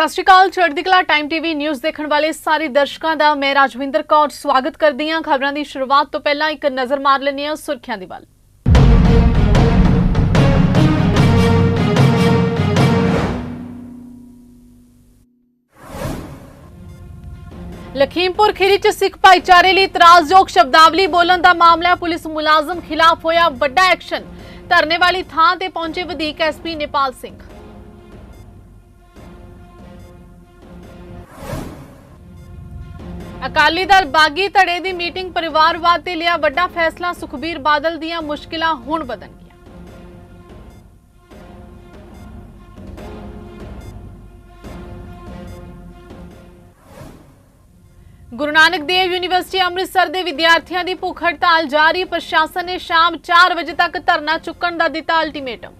ਸਤਿ ਸ਼੍ਰੀ ਅਕਾਲ, ਚੜ੍ਹਦੀ ਕਲਾ ਟਾਈਮ ਟੀਵੀ ਨਿਊਜ਼ ਦੇਖਣ ਵਾਲੇ ਸਾਰੇ ਦਰਸ਼ਕਾਂ ਦਾ ਮੈਂ ਰਾਜਵਿੰਦਰ ਕੌਰ ਸਵਾਗਤ ਕਰਦੀ ਹਾਂ। ਖਬਰਾਂ ਦੀ ਸ਼ੁਰੂਆਤ ਤੋਂ ਪਹਿਲਾਂ ਇੱਕ ਨਜ਼ਰ ਮਾਰ ਲੈਂਦੇ ਹਾਂ ਸੁਰਖੀਆਂ ਦੀ ਵੱਲ। ਲਖੀਮਪੁਰ ਖੀਰੀ ਚ ਸਿੱਖ ਭਾਈਚਾਰੇ ਲਈ ਇਤਰਾਜ਼ਯੋਗ ਸ਼ਬਦਾਵਲੀ ਬੋਲਣ ਦਾ ਮਾਮਲਾ, ਪੁਲਿਸ ਮੁਲਾਜ਼ਮ ਖਿਲਾਫ ਹੋਇਆ ਵੱਡਾ ਐਕਸ਼ਨ। ਧਰਨੇ ਵਾਲੀ ਥਾਂ ਤੇ ਪਹੁੰਚੇ ਵਧੀਕ ਐਸਪੀ ਨੇਪਾਲ ਸਿੰਘ। ਅਕਾਲੀ ਦਲ ਬਾਗੀ ਧੜੇ ਦੀ ਮੀਟਿੰਗ ਪਰਿਵਾਰਵਾਦ ਤੇ ਲਿਆ ਵੱਡਾ ਫੈਸਲਾ, ਸੁਖਬੀਰ ਬਾਦਲ ਦੀਆਂ ਮੁਸ਼ਕਿਲਾਂ ਹੁਣ ਵਧਣਗੀਆਂ। ਗੁਰੂ ਨਾਨਕ ਦੇਵ ਯੂਨੀਵਰਸਿਟੀ ਅੰਮ੍ਰਿਤਸਰ ਦੇ ਵਿਦਿਆਰਥੀਆਂ ਦੀ ਭੁੱਖ ਹੜਤਾਲ ਜਾਰੀ, ਪ੍ਰਸ਼ਾਸਨ ਨੇ ਸ਼ਾਮ 4 ਵਜੇ ਤੱਕ ਧਰਨਾ ਚੁੱਕਣ ਦਾ ਦਿੱਤਾ ਅਲਟੀਮੇਟਮ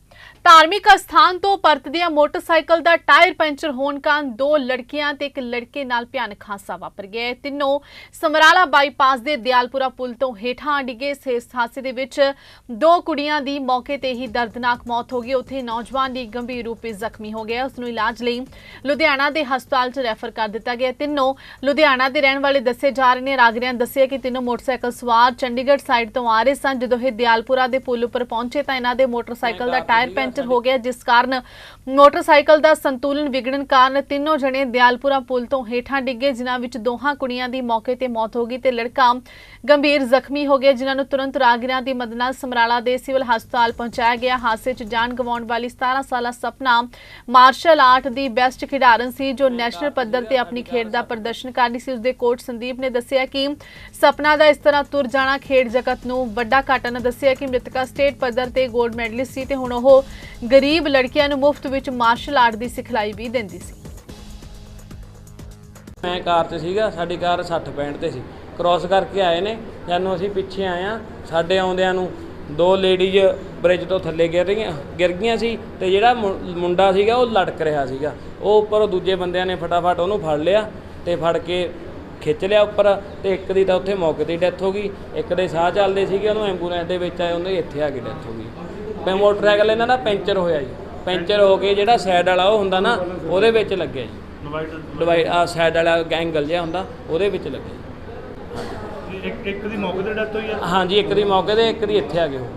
ਧਾਰਮਿਕ ਅਸਥਾਨ ਤੋਂ ਪਰਤਦਿਆਂ ਮੋਟਰਸਾਈਕਲ ਦਾ ਟਾਇਰ ਪੈਂਚਰ ਹੋਣ ਕਾਰਨ ਦੋ ਲੜਕੀਆਂ ਤੇ ਇੱਕ ਲੜਕੇ ਨਾਲ ਭਿਆਨਕ ਹਾਦਸਾ ਵਾਪਰ ਗਿਆ ਤਿੰਨੋਂ ਸਮਰਾਲਾ ਬਾਈਪਾਸ ਦੇ ਦਿਆਲਪੁਰਾ ਪੁਲ ਤੋਂ ਹੇਠਾਂ ਡਿੱਗੇ। ਇਸ ਹਾਦਸੇ ਦੇ ਵਿੱਚ ਦੋ ਕੁੜੀਆਂ ਦੀ ਮੌਕੇ ਤੇ ਹੀ ਦਰਦਨਾਕ ਮੌਤ ਹੋ ਗਈ। ਉੱਥੇ ਨੌਜਵਾਨ ਦੀ ਗੰਭੀਰ ਰੂਪ ਵਿੱਚ ਜ਼ਖਮੀ ਹੋ ਗਿਆ। ਉਸ ਨੂੰ ਇਲਾਜ ਲਈ ਲੁਧਿਆਣਾ ਦੇ ਹਸਪਤਾਲ 'ਚ ਰੈਫਰ ਕਰ ਦਿੱਤਾ ਗਿਆ। ਤਿੰਨੋਂ ਲੁਧਿਆਣਾ ਦੇ ਰਹਿਣ ਵਾਲੇ ਦੱਸੇ ਜਾ ਰਹੇ ਨੇ। ਰਾਗਰਿਆਂ ਦੱਸਿਆ ਕਿ ਤਿੰਨੋਂ ਮੋਟਰਸਾਈਕਲ ਸਵਾਰ ਚੰਡੀਗੜ੍ਹ ਸਾਈਡ ਤੋਂ ਆ ਰਹੇ ਸਨ। ਜਦੋਂ ਇਹ ਦਿਆਲਪੁਰਾ ਦੇ ਪੁਲ ਉੱਪਰ ਪਹੁੰਚੇ ਤਾਂ ਇਹਨਾਂ ਦੇ ਮੋਟਰਸਾਈਕਲ ਦਾ ਟਾਇਰ ਪੈਂਚਰ ਹੋ ਗਿਆ, ਜਿਸ ਕਾਰਨ ਮੋਟਰਸਾਈਕਲ ਦਾ ਸੰਤੁਲਨ ਵਿਗੜਨ ਕਾਰਨ ਤਿੰਨੋਂ ਜਣੇ ਦਿਆਲਪੁਰਾ ਪੁਲ ਤੋਂ ਹੇਠਾਂ ਡਿੱਗੇ, ਜਿਨ੍ਹਾਂ ਵਿੱਚ ਦੋਹਾਂ ਕੁੜੀਆਂ ਦੀ ਮੌਕੇ ਤੇ ਮੌਤ ਹੋ ਗਈ ਤੇ ਲੜਕਾ ਗੰਭੀਰ ਜ਼ਖਮੀ ਹੋ ਗਿਆ, ਜਿਨ੍ਹਾਂ ਨੂੰ ਤੁਰੰਤ ਰਾਗਰਿਆਂ ਦੀ ਮਦਦ ਨਾਲ ਸਮਰਾਲਾ ਦੇ ਸਿਵਲ ਹਸਪਤਾਲ ਪਹੁੰਚਾਇਆ ਗਿਆ। ਹਾਦਸੇ 'ਚ ਜਾਨ ਗਵਾਉਣ ਵਾਲੀ 17 ਸਾਲਾ ਸਪਨਾ ਮਾਰਸ਼ਲ ਆਰਟ ਦੀ ਬੈਸਟ ਖਿਡਾਰਨ ਸੀ, ਜੋ ਨੈਸ਼ਨਲ ਪੱਧਰ ਤੇ ਆਪਣੀ ਖੇਡ ਦਾ ਪ੍ਰਦਰਸ਼ਨ ਕਰ ਰਹੀ ਸੀ। ਉਸਦੇ ਕੋਚ ਸੰਦੀਪ ਨੇ ਦੱਸਿਆ ਕਿ ਸਪਨਾ ਦਾ ਇਸ ਤਰ੍ਹਾਂ ਤੁਰ ਜਾਣਾ ਖੇਡ ਜਗਤ ਨੂੰ ਵੱਡਾ ਘਾਟਾ ਨੇ ਦੱਸਿਆ ਕਿ ਮ੍ਰਿਤਕਾ ਸਟੇਟ ਪੱਧਰ ਤੇ 골ਡ ਮੈਡਲਿਸਟ ਸੀ ਤੇ ਹੁਣ ਉਹ ਉਹ ਗਰੀਬ ਲੜਕੀਆਂ ਨੂੰ ਮੁਫਤ ਵਿੱਚ ਮਾਰਸ਼ਲ ਆਰਟ ਦੀ ਸਿਖਲਾਈ ਵੀ ਦਿੰਦੀ ਸੀ। ਮੈਂ ਕਾਰ ਤੇ ਸੀਗਾ, ਸਾਡੀ ਕਾਰ 60 65 ਤੇ ਸੀ। ਕ੍ਰਾਸ ਕਰਕੇ ਆਏ ਨੇ ਜਦੋਂ ਅਸੀਂ ਪਿੱਛੇ ਆਏ ਆ ਸਾਡੇ ਆਉਂਦਿਆਂ ਨੂੰ ਦੋ ਲੇਡੀਜ਼ ਬ੍ਰਿਜ ਤੋਂ ਥੱਲੇ ਗਿਰ ਰਹੀਆਂ, ਗਿਰ ਗਈਆਂ ਸੀ ਤੇ ਜਿਹੜਾ ਮੁੰ- ਮੁੰਡਾ ਸੀਗਾ, ਉਹ ਲਟਕ ਰਿਹਾ ਸੀਗਾ। ਉਹ ਉੱਪਰ ਦੂਜੇ ਬੰਦਿਆਂ ਨੇ ਫਟਾਫਟ ਉਹਨੂੰ ਫੜ ਲਿਆ ਤੇ ਫੜ ਕੇ ਖਿੱਚ ਲਿਆ ਉੱਪਰ ਤੇ ਇੱਕ ਦੀ ਤਾਂ ਉੱਥੇ ਮੌਕੇ ਤੇ ਡੈਥ ਹੋ ਗਈ। ਇੱਕ ਦੇ ਸਾਹ ਚੱਲਦੇ ਸੀਗੇ, ਉਹਨੂੰ ਐਂਬੂਲੈਂਸ ਦੇ ਵਿੱਚ ਆਏ ਉਹਦੇ ਇੱਥੇ ਆ ਕੇ ਡੈਥ ਹੋ ਗਈ। ਤੇ ਮੋਟਰਸਾਈਕਲ ਇਹਨਾਂ ਦਾ ਪੈਂਚਰ ਹੋਇਆ ਜੀ। ਪੈਂਚਰ ਹੋ ਕੇ ਜਿਹੜਾ ਸਾਈਡ ਵਾਲਾ ਉਹ ਹੁੰਦਾ ਨਾ ਉਹਦੇ ਵਿੱਚ ਲੱਗਿਆ ਜੀ। ਡਿਵਾਈਡ ਆ ਸਾਈਡ ਵਾਲਾ ਐਂਗਲ ਜਿਹਾ ਹੁੰਦਾ ਉਹਦੇ ਵਿੱਚ ਲੱਗੇ ਇੱਕ ਇੱਕ ਦੀ ਮੌਕੇ ਤੇ ਡੈਥ ਹੋਈ ਆ? ਹਾਂਜੀ ਇੱਕ ਦੀ ਮੌਕੇ ਤੇ ਇੱਕ ਦੀ ਇੱਥੇ ਆ ਗਏ ਹੋ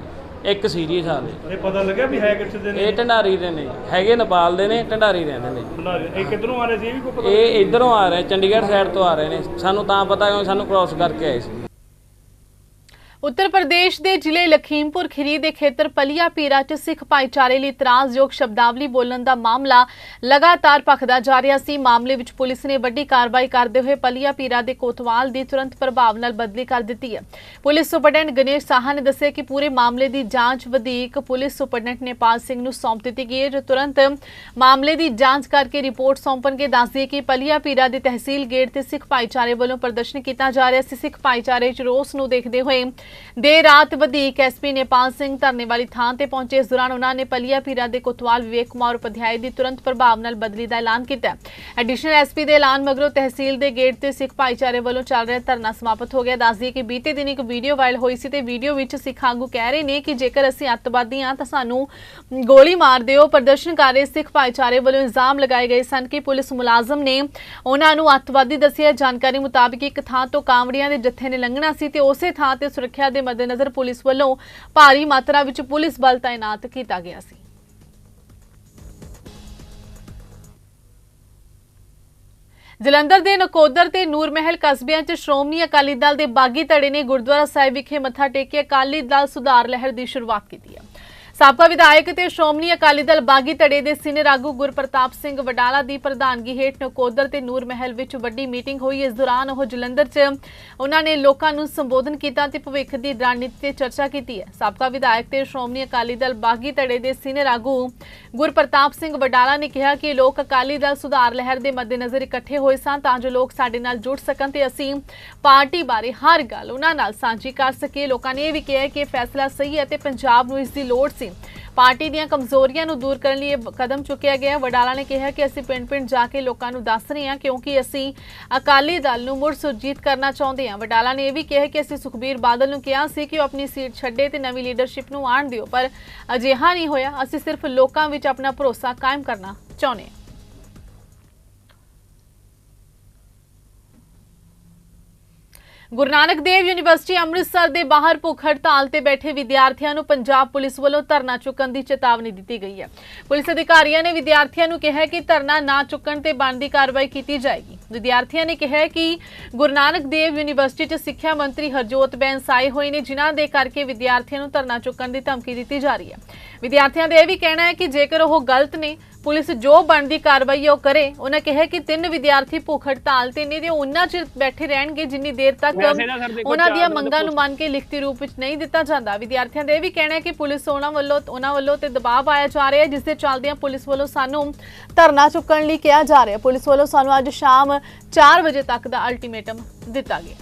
ਇੱਕ ਸੀਰੀਅਸ ਹਾਲ ਹੈ। ਇਹ ਪਤਾ ਲੱਗਿਆ ਵੀ ਹੈ ਕਿੱਥੇ ਦੇ ਨੇ? ਇਹ ਢੰਡਾਰੀ ਦੇ ਨੇ ਹੈਗੇ ਨੇਪਾਲ ਦੇ ਨੇ ਢੰਡਾਰੀ ਰਹਿੰਦੇ ਨੇ। ਬਣਾ ਰਹੇ। ਇਹ ਕਿੱਧਰੋਂ ਆ ਰਹੇ ਸੀ? ਇਹ ਵੀ ਕੋਈ ਪਤਾ ਇਹ ਇਧਰੋਂ ਆ ਰਹੇ ਚੰਡੀਗੜ੍ਹ ਸਾਈਡ ਤੋਂ ਆ ਰਹੇ ਨੇ। ਸਾਨੂੰ ਤਾਂ ਪਤਾ ਕਿਉਂ ਸਾਨੂੰ ਕ੍ਰਾਸ ਕਰਕੇ ਆਏ ਸੀ। ਉੱਤਰ ਪ੍ਰਦੇਸ਼ ਦੇ ਜ਼ਿਲ੍ਹੇ ਲਖੀਮਪੁਰ ਖੀਰੀ ਦੇ ਖੇਤਰ ਪਲੀਆ ਪੀਰਾ 'ਚ ਸਿੱਖ ਭਾਈਚਾਰੇ ਲਈ ਇਤਰਾਜ਼ਯੋਗ ਸ਼ਬਦਾਵਲੀ ਬੋਲਣ ਦਾ ਮਾਮਲਾ ਲਗਾਤਾਰ ਭਖਦਾ ਜਾ ਰਿਹਾ ਸੀ। ਮਾਮਲੇ ਵਿੱਚ ਪੁਲਿਸ ਨੇ ਵੱਡੀ ਕਾਰਵਾਈ ਕਰਦੇ ਹੋਏ ਪਲੀਆ ਪੀਰਾ ਦੇ ਕੋਤਵਾਲ ਦੀ ਤੁਰੰਤ ਪ੍ਰਭਾਵ ਨਾਲ ਬਦਲੀ ਕਰ ਦਿੱਤੀ ਹੈ। ਪੁਲਿਸ ਸੁਪਰਡੈਂਟ ਗਣੇਸ਼ ਸਾਹਾ ਨੇ ਦੱਸਿਆ ਕਿ ਪੂਰੇ ਮਾਮਲੇ ਦੀ ਜਾਂਚ ਵਧੀਕ ਪੁਲਿਸ ਸੁਪਰਡੈਂਟ ਨੇਪਾਲ ਸਿੰਘ ਨੂੰ ਸੌਂਪ ਦਿੱਤੀ ਗਈ ਹੈ, ਜੋ ਤੁਰੰਤ ਮਾਮਲੇ ਦੀ ਜਾਂਚ ਕਰਕੇ ਰਿਪੋਰਟ ਸੌਂਪਣਗੇ। ਦੱਸਦੀ ਹੈ ਕਿ ਪਲੀਆ ਪੀਰਾ ਦੇ ਤਹਿਸੀਲ ਗੇਟ ਤੇ ਸਿੱਖ ਭਾਈਚਾਰੇ ਵੱਲੋਂ ਪ੍ਰਦਰਸ਼ਨ ਕੀਤਾ ਜਾ ਰਿਹਾ ਸੀ। ਸਿੱਖ ਭਾਈਚਾਰੇ 'ਚ ਰੋਸ ਨੂੰ ਦੇਖਦੇ ਹੋਏ ਦੇਰ ਰਾਤ ਵਧੀਕ ਐਸਪੀ ਨੇਪਾਲ ਸਿੰਘ ਧਰਨੇ ਵਾਲੀ ਥਾਂ ਤੇ ਪਹੁੰਚੇ। ਇਸ ਦੌਰਾਨ ਉਹਨਾਂ ਨੇ ਪਲੀਆ ਪੀਰਾ ਦੇ ਕੋਤਵਾਲ ਵਿਵੇਕ ਕੁਮਾਰ ਉਪਧਿਆਇ ਦੀ ਤੁਰੰਤ ਪ੍ਰਭਾਵ ਨਾਲ ਬਦਲੀ ਦਾ ਐਲਾਨ ਕੀਤਾ। ਐਡੀਸ਼ਨਲ ਐਸਪੀ ਦੇ ਐਲਾਨ ਮਗਰੋਂ ਤਹਿਸੀਲ ਦੇ ਗੇਟ ਤੇ ਸਿੱਖ ਭਾਈਚਾਰੇ ਵੱਲੋਂ ਚੱਲ ਰਿਹਾ ਧਰਨਾ ਸਮਾਪਤ ਹੋ ਗਿਆ। ਦੱਸਦੀ ਹੈ ਕਿ ਬੀਤੇ ਦਿਨ ਇੱਕ ਵੀਡੀਓ ਵਾਇਰਲ ਹੋਈ ਸੀ ਤੇ ਵੀਡੀਓ ਵਿੱਚ ਸਿੱਖ ਆਗੂ ਕਹਿ ਰਹੇ ਨੇ ਕਿ ਜੇਕਰ ਅਸੀਂ ਅੱਤਵਾਦੀ ਹਾਂ ਤਾਂ ਸਾਨੂੰ ਗੋਲੀ ਮਾਰ ਦਿਓ। ਪ੍ਰਦਰਸ਼ਨ ਕਰ ਰਹੇ ਸਿੱਖ ਭਾਈਚਾਰੇ ਵੱਲੋਂ ਇਲਜ਼ਾਮ ਲਗਾਏ ਗਏ ਸਨ ਕਿ ਪੁਲਿਸ ਮੁਲਾਜ਼ਮ ਨੇ ਉਹਨਾਂ ਨੂੰ ਅੱਤਵਾਦੀ ਦੱਸਿਆ। ਜਾਣਕਾਰੀ ਮੁਤਾਬਕ ਇੱਕ ਥਾਂ ਤੋਂ ਕਾਂਵੜੀਆਂ ਦੇ ਜੱਥੇ ਨੇ ਲੰਘਣਾ ਸੀ ਤੇ ਉਸੇ ਥਾਂ ਤੇ ਸੁਰੱਖਿਆ ਦੇ ਮੱਦੇਨਜ਼ਰ ਪੁਲਿਸ ਵੱਲੋਂ ਭਾਰੀ ਮਾਤਰਾ ਵਿੱਚ ਪੁਲਿਸ ਬਲ ਤਾਇਨਾਤ ਕੀਤਾ ਗਿਆ ਸੀ। ਜਲੰਧਰ ਦੇ ਨਕੋਦਰ ਤੇ ਨੂਰ ਮਹਿਲ ਕਸਬਿਆਂ 'ਚ ਸ਼੍ਰੋਮਣੀ ਅਕਾਲੀ ਦਲ ਦੇ ਬਾਗੀ ਧੜੇ ਨੇ ਗੁਰਦੁਆਰਾ ਸਾਹਿਬ ਵਿਖੇ ਮੱਥਾ ਟੇਕ ਕੇ ਅਕਾਲੀ ਦਲ ਸੁਧਾਰ ਲਹਿਰ ਦੀ ਸ਼ੁਰੂਆਤ ਕੀਤੀ ਹੈ ਸਾਬਕਾ ਵਿਧਾਇਕ ਤੇ ਸ਼੍ਰੋਮਣੀ ਅਕਾਲੀ ਦਲ ਬਾਗੀ ਧੜੇ ਦੇ ਸੀਨੀਅਰ ਆਗੂ ਗੁਰਪ੍ਰਤਾਪ ਸਿੰਘ ਵਡਾਲਾ ਦੀ ਪ੍ਰਧਾਨਗੀ ਹੇਠ ਨਕੋਦਰ ਤੇ ਨੂਰ ਮਹਿਲ ਵਿੱਚ ਵੱਡੀ ਮੀਟਿੰਗ ਹੋਈ। ਇਸ ਦੌਰਾਨ ਉਹ ਜਲੰਧਰ 'ਚ ਉਹਨਾਂ ਨੇ ਲੋਕਾਂ ਨੂੰ ਸੰਬੋਧਨ ਕੀਤਾ ਤੇ ਭਵਿੱਖ ਦੀ ਰਣਨੀਤੀ ਤੇ ਚਰਚਾ ਕੀਤੀ ਹੈ। ਸਾਬਕਾ ਵਿਧਾਇਕ ਤੇ ਸ਼੍ਰੋਮਣੀ ਅਕਾਲੀ ਦਲ ਬਾਗੀ ਧੜੇ ਦੇ ਸੀਨੀਅਰ ਆਗੂ ਗੁਰਪ੍ਰਤਾਪ ਸਿੰਘ ਵਡਾਲਾ ਨੇ ਕਿਹਾ ਕਿ ਲੋਕ ਅਕਾਲੀ ਦਲ ਸੁਧਾਰ ਲਹਿਰ ਦੇ ਮੱਦੇਨਜ਼ਰ ਇਕੱਠੇ ਹੋਏ ਸਨ ਤਾਂ ਜੋ ਲੋਕ ਸਾਡੇ ਨਾਲ ਜੁੜ ਸਕਣ ਤੇ ਅਸੀਂ ਪਾਰਟੀ ਬਾਰੇ ਹਰ ਗੱਲ ਉਹਨਾਂ ਨਾਲ ਸਾਂਝੀ ਕਰ ਸਕੀਏ। ਲੋਕਾਂ ਨੇ ਇਹ ਵੀ ਕਿਹਾ ਕਿ ਫੈਸਲਾ ਸਹੀ ਹੈ ਤੇ ਪੰਜਾਬ ਨੂੰ ਇਸ ਦੀ ਲੋੜ ਸੀ। ਪਾਰਟੀ ਦੀਆਂ ਕਮਜ਼ੋਰੀਆਂ ਨੂੰ ਦੂਰ ਕਰਨ ਲਈ ਇਹ ਕਦਮ ਚੁੱਕਿਆ ਗਿਆ। ਵਡਾਲਾ ਨੇ ਕਿਹਾ ਕਿ ਅਸੀਂ ਪਿੰਡ-ਪਿੰਡ ਜਾ ਕੇ ਲੋਕਾਂ ਨੂੰ ਦੱਸ ਰਹੇ ਹਾਂ ਕਿਉਂਕਿ ਅਸੀਂ ਅਕਾਲੀ ਦਲ ਨੂੰ ਮੁੜ ਸੁਰਜੀਤ ਕਰਨਾ ਚਾਹੁੰਦੇ ਹਾਂ। ਵਡਾਲਾ ਨੇ ਇਹ ਵੀ ਕਿਹਾ ਕਿ ਅਸੀਂ ਸੁਖਬੀਰ ਬਾਦਲ ਨੂੰ ਕਿਹਾ ਸੀ ਕਿ ਉਹ ਆਪਣੀ ਸੀਟ ਛੱਡੇ ਤੇ ਨਵੀਂ ਲੀਡਰਸ਼ਿਪ ਨੂੰ ਆਣ ਦਿਓ, ਪਰ ਅਜਿਹਾ ਨਹੀਂ ਹੋਇਆ। ਅਸੀਂ ਸਿਰਫ ਲੋਕਾਂ ਵਿੱਚ ਆਪਣਾ ਭਰੋਸਾ ਕਾਇਮ ਕਰਨਾ ਚਾਹੁੰਦੇ ਹਾਂ। ਗੁਰੂ ਨਾਨਕ ਦੇਵ ਯੂਨੀਵਰਸਿਟੀ ਅੰਮ੍ਰਿਤਸਰ ਦੇ ਬਾਹਰ ਭੁੱਖ ਹੜਤਾਲ ਤੇ ਬੈਠੇ ਵਿਦਿਆਰਥੀਆਂ ਨੂੰ ਪੰਜਾਬ ਪੁਲਿਸ ਵੱਲੋਂ ਧਰਨਾ ਚੁੱਕਣ ਦੀ ਚੇਤਾਵਨੀ ਦਿੱਤੀ ਗਈ ਹੈ। ਪੁਲਿਸ ਅਧਿਕਾਰੀਆਂ ਨੇ ਵਿਦਿਆਰਥੀਆਂ ਨੂੰ ਕਿਹਾ ਕਿ ਧਰਨਾ ਨਾ ਚੁੱਕਣ ਤੇ ਬਣਦੀ ਕਾਰਵਾਈ ਕੀਤੀ ਜਾਏਗੀ। ਵਿਦਿਆਰਥੀਆਂ ਨੇ ਕਿਹਾ ਕਿ ਗੁਰੂ ਨਾਨਕ ਦੇਵ ਯੂਨੀਵਰਸਿਟੀ 'ਚ ਸਿੱਖਿਆ ਮੰਤਰੀ ਹਰਜੋਤ ਬੈਂਸ ਆਏ ਹੋਏ ਨੇ, ਜਿਨ੍ਹਾਂ ਦੇ ਕਰਕੇ ਵਿਦਿਆਰਥੀਆਂ ਨੂੰ ਧਰਨਾ ਚੁੱਕਣ ਦੀ ਧਮਕੀ ਦਿੱਤੀ ਜਾ ਰਹੀ ਹੈ। ਵਿਦਿਆਰਥੀਆਂ ਦਾ ਇਹ ਵੀ ਕਹਿਣਾ ਹੈ ਕਿ ਜੇਕਰ ਉਹ ਗਲਤ ਨੇ ਪੁਲਿਸ ਜੋ ਬਣਦੀ ਕਾਰਵਾਈ ਉਹ ਕਰੇ। ਉਹਨਾਂ ਕਿਹਾ ਕਿ ਤਿੰਨ ਵਿਦਿਆਰਥੀ ਭੁੱਖ ਹੜਤਾਲ ਤੇ ਨੇ ਤੇ ਉਹਨਾਂ ਚਿਰ ਬੈਠੇ ਰਹਿਣਗੇ ਜਿੰਨੀ ਦੇਰ ਤੱਕ ਉਹਨਾਂ ਦੀਆਂ ਮੰਗਾਂ ਨੂੰ ਮੰਨ ਕੇ ਲਿਖਤੀ ਰੂਪ ਵਿੱਚ ਨਹੀਂ ਦਿੱਤਾ ਜਾਂਦਾ। ਵਿਦਿਆਰਥੀਆਂ ਦਾ ਇਹ ਵੀ ਕਹਿਣਾ ਹੈ ਕਿ ਪੁਲਿਸ ਉਹਨਾਂ ਵੱਲੋਂ ਉਹਨਾਂ ਵੱਲੋਂ ਤੇ ਦਬਾਅ ਪਾਇਆ ਜਾ ਰਿਹਾ ਹੈ ਜਿਸ ਦੇ ਚੱਲਦਿਆਂ ਪੁਲਿਸ ਵੱਲੋਂ ਸਾਨੂੰ ਧਰਨਾ ਚੁੱਕਣ ਲਈ ਕਿਹਾ ਜਾ ਰਿਹਾ ਪੁਲਿਸ ਵੱਲੋਂ ਸਾਨੂੰ ਅੱਜ ਸ਼ਾਮ 4 ਵਜੇ ਤੱਕ ਦਾ ਅਲਟੀਮੇਟਮ ਦਿੱਤਾ ਗਿਆ।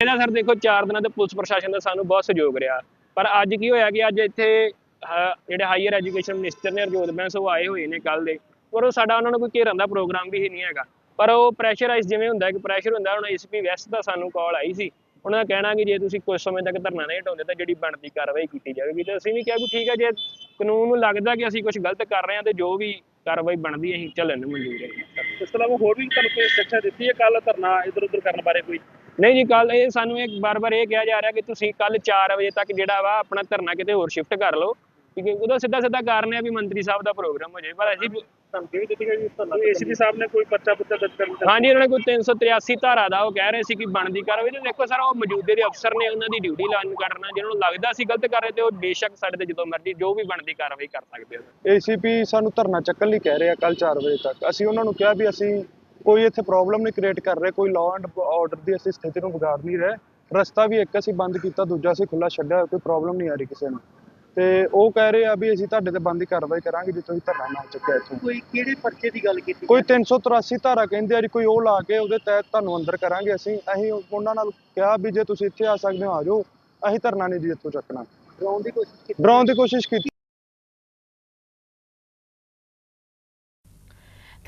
ਇਹਦਾ ਸਰ ਦੇਖੋ 4 ਦਿਨਾਂ ਤੋਂ ਪੁਲਿਸ ਪ੍ਰਸ਼ਾਸਨ ਦਾ ਸਾਨੂੰ ਬਹੁਤ ਸਹਿਯੋਗ ਰਿਹਾ। ਪਰ ਅੱਜ ਕੀ ਹੋਇਆ ਕਿ ਅੱਜ ਇੱਥੇ ਜਿਹੜੇ ਹਾਇਰ ਐਜੂਕੇਸ਼ਨ ਮਿਨਿਸਟਰ ਨੇ ਹਰਜੋਤ ਬੈਂਸ ਉਹ ਆਏ ਹੋਏ ਨੇ ਕੱਲ ਦੇ। ਪਰ ਉਹ ਸਾਡਾ ਉਹਨਾਂ ਨੂੰ ਕੋਈ ਘੇਰਨ ਦਾ ਪ੍ਰੋਗਰਾਮ ਵੀ ਨਹੀਂ ਹੈਗਾ। ਪਰ ਉਹ ਪ੍ਰੈਸ਼ਰਾਈਜ਼ ਜਿਵੇਂ ਹੁੰਦਾ ਕਿ ਪ੍ਰੈਸ਼ਰ ਹੁੰਦਾ ਹੁਣ ਐਸਪੀ ਵੈਸਟ ਦਾ ਸਾਨੂੰ ਕਾਲ ਆਈ ਸੀ। ਉਹਨਾਂ ਦਾ ਕਹਿਣਾ ਕਿ ਜੇ ਤੁਸੀਂ ਕੁਝ ਸਮੇਂ ਤੱਕ ਧਰਨਾ ਨਹੀਂ ਹਟਾਉਂਦੇ ਤਾਂ ਜਿਹੜੀ ਬਣਦੀ ਕਾਰਵਾਈ ਕੀਤੀ ਜਾਵੇਗੀ। ਤੇ ਅਸੀਂ ਵੀ ਕਿਹਾ ਵੀ ਠੀਕ ਹੈ ਜੇ ਕਾਨੂੰਨ ਨੂੰ ਲੱਗਦਾ ਕਿ ਅਸੀਂ ਕੁਝ ਗਲਤ ਕਰ ਰਹੇ ਹਾਂ ਤੇ ਜੋ ਵੀ ਕਾਰਵਾਈ ਬਣਦੀ ਅਸੀਂ ਚੱਲਣ ਨੂੰ ਮਨਜ਼ੂਰ ਹੈ। ਇਸ ਤੋਂ ਇਲਾਵਾ ਹੋਰ ਵੀ ਤੁਹਾਨੂੰ ਕੋਈ ਇੰਸਟਰਕਸ਼ਨ ਦਿੱਤੀ ਹੈ ਕੱਲ ਧਰਨਾ ਇਧਰ ਉਧਰ ਕਰਨ ਬਾਰੇ ਕੋਈ? ਨਹੀਂ ਜੀ ਕੱਲ ਇਹ ਸਾਨੂੰ ਇੱਕ ਬਾਰ-ਬਾਰ ਇਹ ਕਿਹਾ ਜਾ ਰਿਹਾ ਕਿ ਤੁਸੀਂ ਕੱਲ 4 ਵਜੇ ਤੱਕ ਜਿਹੜਾ ਵਾ ਆਪਣਾ ਧਰਨਾ ਕਿਤੇ ਹੋਰ ਸ਼ਿਫਟ ਕਰ ਲਓ। ਕਿਉਂਕਿ ਉਹਦਾ ਸਿੱਧਾ ਸਿੱਧਾ ਕਾਰਨ ਹੈ ਵੀ ਮੰਤਰੀ ਸਾਹਿਬ ਦਾ ਪ੍ਰੋਗਰਾਮ ਹੋ ਜਾਏ ਪਰ ਅਸੀਂ ਵੀ- ਧਮਕੀ ਵੀ ਦਿੱਤੀ ਗਈ ਇਸ ਧਰਨਾ ਏਸੀਪੀ ਸਾਹਿਬ ਨੇ ਕੋਈ ਪਰਚਾ ਪੁੱਤਰ ਦਰਜ ਕਰਨ ਦਾ ਹਾਂਜੀ ਉਹਨਾਂ ਨੇ ਕੋਈ 383 ਧਾਰਾ ਦਾ ਉਹ ਕਹਿ ਰਹੇ ਸੀ ਕਿ ਬਣਦੀ ਕਾਰਵਾਈ ਤੇ ਦੇਖੋ ਸਰ ਉਹ ਮੌਜੂਦੇ ਦੇ ਅਫਸਰ ਨੇ ਉਹਨਾਂ ਦੀ ਡਿਊਟੀ ਲਾਈਨ ਕਰਨਾ ਜਿਹਨਾਂ ਨੂੰ ਲੱਗਦਾ ਸੀ ਗਲਤ ਕਰ ਰਹੇ ਤੇ ਉਹ ਬੇਸ਼ੱਕ ਸਾਡੇ ਤੇ ਜਦੋਂ ਮਰਜ਼ੀ ਜੋ ਵੀ ਬਣਦੀ ਕਾਰਵਾਈ ਕਰ ਸਕਦੇ ਹੋ ਏਸੀਪੀ ਸਾਨੂੰ ਧਰਨਾ ਚੱਕਣ ਲਈ ਕਹਿ ਰਹੇ ਆ ਕੱਲ 4 ਵਜੇ ਤੱਕ। ਅਸੀਂ ਉਹਨਾਂ ਨੂੰ ਕਿਹਾ ਵੀ ਅਸੀਂ ਕੋਈ ਇੱਥੇ ਪ੍ਰੋਬਲਮ ਨਹੀਂ ਕ੍ਰੀਏਟ ਕਰ ਰਹੇ ਕੋਈ ਲਾਅ ਐਂਡ ਆਰਡਰ ਦੀ ਅਸੀਂ ਸਥਿਤੀ ਨੂੰ ਵਿਗਾੜ ਨਹੀਂ ਰਹੇ। ਰਸਤਾ ਵੀ ਇੱਕ ਅਸੀਂ ਬੰਦ ਕੀਤਾ ਦੂਜਾ ਅਸੀਂ ਖੁੱਲਾ ਛੱਡਿਆ ਕੋਈ ਪ੍ਰੋਬਲਮ ਨਹੀਂ ਆ ਰਹੀ ਕਿਸੇ ਨੂੰ। ਤੇ ਉਹ ਕਹਿ ਰਹੇ ਆ ਵੀ ਅਸੀਂ ਤੁਹਾਡੇ ਤੇ ਬੰਦੀ ਕਾਰਵਾਈ ਕਰਾਂਗੇ ਜੇ ਤੁਸੀਂ ਧਰਨਾ ਨਾ ਚੁੱਕਿਆ ਇੱਥੋਂ। ਕੋਈ ਕਿਹੜੇ ਪਰਚੇ ਦੀ ਗੱਲ ਕੀਤੀ ਕੋਈ 383 ਧਾਰਾ ਕਹਿੰਦੇ ਆ ਜੀ ਕੋਈ ਉਹ ਲਾ ਕੇ ਉਹਦੇ ਤਹਿਤ ਤੁਹਾਨੂੰ ਅੰਦਰ ਕਰਾਂਗੇ ਅਸੀਂ। ਅਸੀਂ ਉਹਨਾਂ ਨਾਲ ਕਿਹਾ ਵੀ ਜੇ ਤੁਸੀਂ ਇੱਥੇ ਆ ਸਕਦੇ ਹੋ ਆ ਜਾਓ। ਅਸੀਂ ਧਰਨਾ ਨਹੀਂ ਜੀ ਇੱਥੋਂ ਚੱਕਣਾ। ਡਰਾਉਣ ਦੀ ਕੋਸ਼ਿਸ਼ ਕੀਤੀ। ਡਰਾਉਣ ਦੀ ਕੋਸ਼ਿਸ਼ ਕੀਤੀ।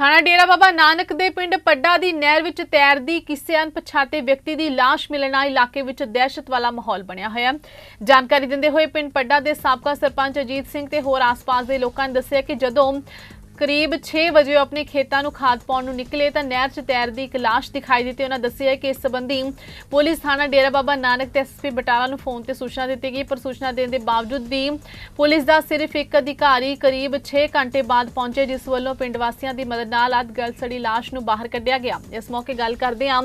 ਥਾਣਾ ਡੇਰਾ ਬਾਬਾ ਨਾਨਕ ਦੇ ਪਿੰਡ ਪੱਡਾ ਦੀ ਨਹਿਰ ਵਿੱਚ ਤੈਰਦੀ ਕਿਸੇ ਅਣਪਛਾਤੇ ਵਿਅਕਤੀ ਦੀ ਲਾਸ਼ ਮਿਲਣ ਨਾਲ ਇਲਾਕੇ ਵਿੱਚ ਦਹਿਸ਼ਤ ਵਾਲਾ ਮਾਹੌਲ ਬਣਿਆ ਹੋਇਆ। ਜਾਣਕਾਰੀ ਦਿੰਦੇ ਹੋਏ ਪਿੰਡ ਪੱਡਾ ਦੇ ਸਾਬਕਾ ਸਰਪੰਚ ਅਜੀਤ ਸਿੰਘ ਤੇ ਹੋਰ ਆਸ-ਪਾਸ ਦੇ ਲੋਕਾਂ ਨੇ ਦੱਸਿਆ ਕਿ ਜਦੋਂ ਕਰੀਬ 6 ਵਜੇ ਉਹ ਆਪਣੇ ਖੇਤਾਂ ਨੂੰ ਖਾਦ ਪਾਉਣ ਨੂੰ ਨਿਕਲੇ ਤਾਂ ਨਹਿਰ 'ਚ ਤੈਰਦੀ ਇੱਕ ਲਾਸ਼ ਦਿਖਾਈ ਦਿੱਤੀ। ਉਹਨਾਂ ਦੱਸਿਆ ਕਿ ਇਸ ਸੰਬੰਧੀ ਪੁਲਿਸ ਥਾਣਾ ਡੇਰਾ ਬਾਬਾ ਨਾਨਕ ਤੇ ਐਸਪੀ ਬਟਾਲਾ ਨੂੰ ਫੋਨ ਤੇ ਸੂਚਨਾ ਦਿੱਤੀ ਗਈ। ਪਰ ਸੂਚਨਾ ਦੇਣ ਦੇ ਬਾਵਜੂਦ ਵੀ ਪੁਲਿਸ ਦਾ ਸਿਰਫ ਇੱਕ ਅਧਿਕਾਰੀ ਕਰੀਬ 6 ਘੰਟੇ ਬਾਅਦ ਪਹੁੰਚੇ, ਜਿਸ ਵੱਲੋਂ ਪਿੰਡ ਵਾਸੀਆਂ ਦੀ ਮਦਦ ਨਾਲ ਅੱਧ ਗਲ ਸੜੀ ਲਾਸ਼ ਨੂੰ ਬਾਹਰ ਕੱਢਿਆ ਗਿਆ। ਇਸ ਮੌਕੇ ਗੱਲ ਕਰਦੇ ਹਾਂ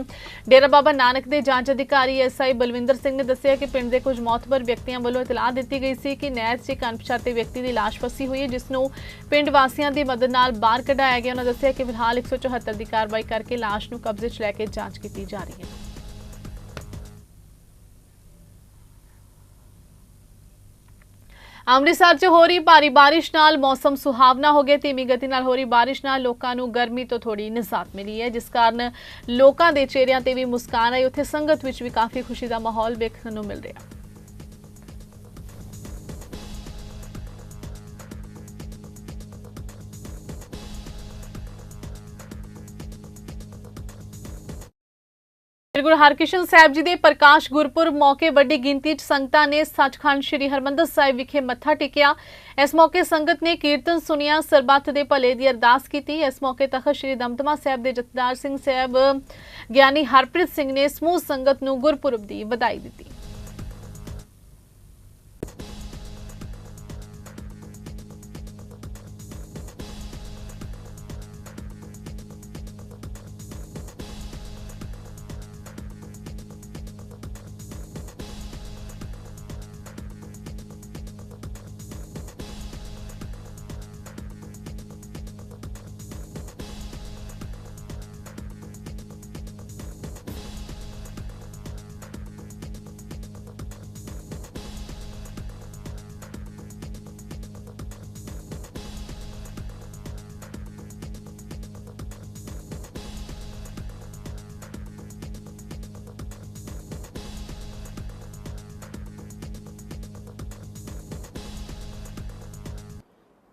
ਡੇਰਾ ਬਾਬਾ ਨਾਨਕ ਦੇ ਜਾਂਚ ਅਧਿਕਾਰੀ ਐਸਆਈ ਬਲਵਿੰਦਰ ਸਿੰਘ ਨੇ ਦੱਸਿਆ ਕਿ ਪਿੰਡ ਦੇ ਕੁਝ ਮੌਤਬਰ ਵਿਅਕਤੀਆਂ ਵੱਲੋਂ ਇਤਲਾਹ ਦਿੱਤੀ ਗਈ ਸੀ ਕਿ ਨਹਿਰ 'ਚ ਇੱਕ ਅਣਪਛਾਤੇ ਵਿਅਕਤੀ ਦੀ ਲਾਸ਼ ਫਸੀ ਹੋਈ ਹੈ, ਜਿਸ ਨੂੰ ਪਿੰਡ ਵਾਸੀਆਂ ਦੀ ਮਦਦ ਨਾਲ ਬਾਹਰ ਕਢਾਇਆ ਗਿਆ। ਉਹਨਾਂ ਦੱਸਿਆ ਕਿ ਫਿਲਹਾਲ 174 ਦੀ ਕਾਰਵਾਈ ਕਰਕੇ ਲਾਸ਼ ਨੂੰ ਕਬਜ਼ੇ 'ਚ ਲੈ ਕੇ ਜਾਂਚ ਕੀਤੀ ਜਾ ਰਹੀ ਹੈ। ਅੰਮ੍ਰਿਤਸਰ 'ਚ ਹੋ ਰਹੀ ਭਾਰੀ ਬਾਰਿਸ਼ ਨਾਲ ਮੌਸਮ ਸੁਹਾਵਣਾ ਹੋ ਗਿਆ। ਧੀਮੀ ਗਤੀ ਨਾਲ ਹੋ ਰਹੀ ਬਾਰਿਸ਼ ਨਾਲ ਲੋਕਾਂ ਨੂੰ ਗਰਮੀ ਤੋਂ ਥੋੜੀ ਨਿਜਾਤ ਮਿਲੀ ਹੈ, ਜਿਸ ਕਾਰਨ ਲੋਕਾਂ ਦੇ ਚਿਹਰਿਆਂ ਤੇ ਵੀ ਮੁਸਕਾਨ ਆਈ। ਉੱਥੇ ਸੰਗਤ ਵਿੱਚ ਵੀ ਕਾਫੀ ਖੁਸ਼ੀ ਦਾ ਮਾਹੌਲ ਵੇਖਣ ਨੂੰ ਮਿਲ ਰਿਹਾ। ਸ੍ਰੀ ਗੁਰੂ ਹਰਕ੍ਰਿਸ਼ਨ ਸਾਹਿਬ ਜੀ ਦੇ ਪ੍ਰਕਾਸ਼ ਗੁਰਪੁਰਬ ਮੌਕੇ ਵੱਡੀ ਗਿਣਤੀ 'ਚ ਸੰਗਤਾਂ ਨੇ ਸੱਚਖੰਡ ਸ੍ਰੀ ਹਰਮੰਦਰ ਸਾਹਿਬ ਵਿਖੇ ਮੱਥਾ ਟੇਕਿਆ। ਇਸ ਮੌਕੇ ਸੰਗਤ ਨੇ ਕੀਰਤਨ ਸੁਨਿਆ ਸਰਬੱਤ ਦੇ ਭਲੇ ਦੀ ਅਰਦਾਸ ਕੀਤੀ। ਇਸ ਮੌਕੇ ਤਖਤ ਸ੍ਰੀ ਦਮਦਮਾ ਸਾਹਿਬ ਦੇ ਜਥੇਦਾਰ ਸਿੰਘ ਸਾਹਿਬ, ਗਿਆਨੀ ਹਰਪ੍ਰੀਤ ਸਿੰਘ ਨੇ ਸਮੂਹ ਸੰਗਤ ਨੂੰ ਗੁਰਪੁਰਬ ਦੀ ਵਧਾਈ ਦਿੱਤੀ।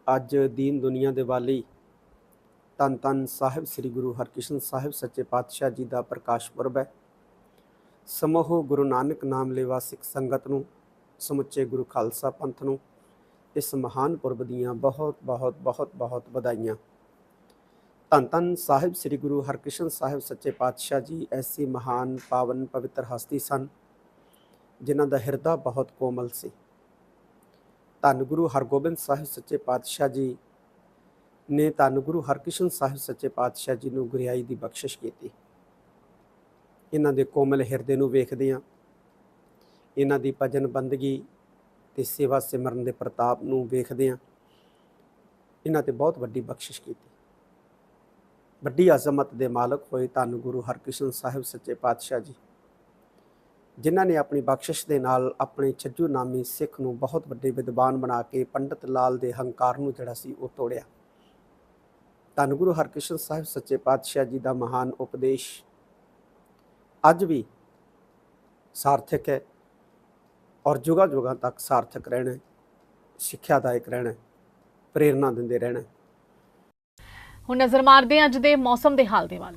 ਅੱਜ ਦੀਨ ਦੁਨੀਆ ਦੇ ਵਾਲੀ ਧੰਨ ਧੰਨ ਸਾਹਿਬ ਸ੍ਰੀ ਗੁਰੂ ਹਰਕ੍ਰਿਸ਼ਨ ਸਾਹਿਬ ਸੱਚੇ ਪਾਤਸ਼ਾਹ ਜੀ ਦਾ ਪ੍ਰਕਾਸ਼ ਪੁਰਬ ਹੈ। ਸਮੂਹ ਗੁਰੂ ਨਾਨਕ ਨਾਮ ਲੇਵਾ ਸਿੱਖ ਸੰਗਤ ਨੂੰ, ਸਮੁੱਚੇ ਗੁਰੂ ਖਾਲਸਾ ਪੰਥ ਨੂੰ ਇਸ ਮਹਾਨ ਪੁਰਬ ਦੀਆਂ ਬਹੁਤ ਬਹੁਤ ਬਹੁਤ ਬਹੁਤ ਵਧਾਈਆਂ। ਧੰਨ ਧੰਨ ਸਾਹਿਬ ਸ੍ਰੀ ਗੁਰੂ ਹਰਕ੍ਰਿਸ਼ਨ ਸਾਹਿਬ ਸੱਚੇ ਪਾਤਸ਼ਾਹ ਜੀ ਐਸੀ ਮਹਾਨ ਪਾਵਨ ਪਵਿੱਤਰ ਹਸਤੀ ਸਨ, ਜਿਨ੍ਹਾਂ ਦਾ ਹਿਰਦਾ ਬਹੁਤ ਕੋਮਲ ਸੀ। ਧੰਨ ਗੁਰੂ ਹਰਗੋਬਿੰਦ ਸਾਹਿਬ ਸੱਚੇ ਪਾਤਸ਼ਾਹ ਜੀ ਨੇ ਧੰਨ ਗੁਰੂ ਹਰਕ੍ਰਿਸ਼ਨ ਸਾਹਿਬ ਸੱਚੇ ਪਾਤਸ਼ਾਹ ਜੀ ਨੂੰ ਗੁਰਿਆਈ ਦੀ ਬਖਸ਼ਿਸ਼ ਕੀਤੀ। ਇਹਨਾਂ ਦੇ ਕੋਮਲ ਹਿਰਦੇ ਨੂੰ ਵੇਖਦੇ ਹਾਂ। ਇਹਨਾਂ ਦੀ ਭਜਨ ਬੰਦਗੀ ਤੇ ਸੇਵਾ ਸਿਮਰਨ ਦੇ ਪ੍ਰਤਾਪ ਨੂੰ ਵੇਖਦੇ ਹਾਂ। ਇਹਨਾਂ ਤੇ ਬਹੁਤ ਵੱਡੀ ਬਖਸ਼ਿਸ਼ ਕੀਤੀ। ਵੱਡੀ ਅਜ਼ਮਤ ਦੇ ਮਾਲਕ ਹੋਏ ਧੰਨ ਗੁਰੂ ਹਰਕ੍ਰਿਸ਼ਨ ਸਾਹਿਬ ਸੱਚੇ ਪਾਤਸ਼ਾਹ ਜੀ। ਜਿਨ੍ਹਾਂ ਨੇ ਆਪਣੀ ਬਖਸ਼ਿਸ਼ ਦੇ ਨਾਲ ਆਪਣੇ ਛੱਜੂ ਨਾਮੀ ਸਿੱਖ ਨੂੰ ਬਹੁਤ ਵੱਡੇ ਵਿਦਵਾਨ ਬਣਾ ਕੇ ਪੰਡਤ ਲਾਲ ਦੇ ਹੰਕਾਰ ਨੂੰ ਜਿਹੜਾ ਸੀ ਉਹ ਤੋੜਿਆ। ਧੰਨ ਗੁਰੂ ਹਰਕ੍ਰਿਸ਼ਨ ਸਾਹਿਬ ਸੱਚੇ ਪਾਤਸ਼ਾਹ ਜੀ ਦਾ ਮਹਾਨ ਉਪਦੇਸ਼। ਅੱਜ ਵੀ ਸਾਰਥਕ ਹੈ ਔਰ ਜੁਗਾ ਜੁਗਾ ਤੱਕ ਸਾਰਥਕ ਰਹਿਣਾ ਹੈ, ਸਿੱਖਿਆਦਾਇਕ ਰਹਿਣਾ ਹੈ, ਪ੍ਰੇਰਨਾ ਦਿੰਦੇ ਰਹਿਣਾ। ਹੁਣ ਨਜ਼ਰ ਮਾਰਦੇ ਅੱਜ ਦੇ ਮੌਸਮ ਦੇ ਹਾਲ ਦੇ ਵੱਲ।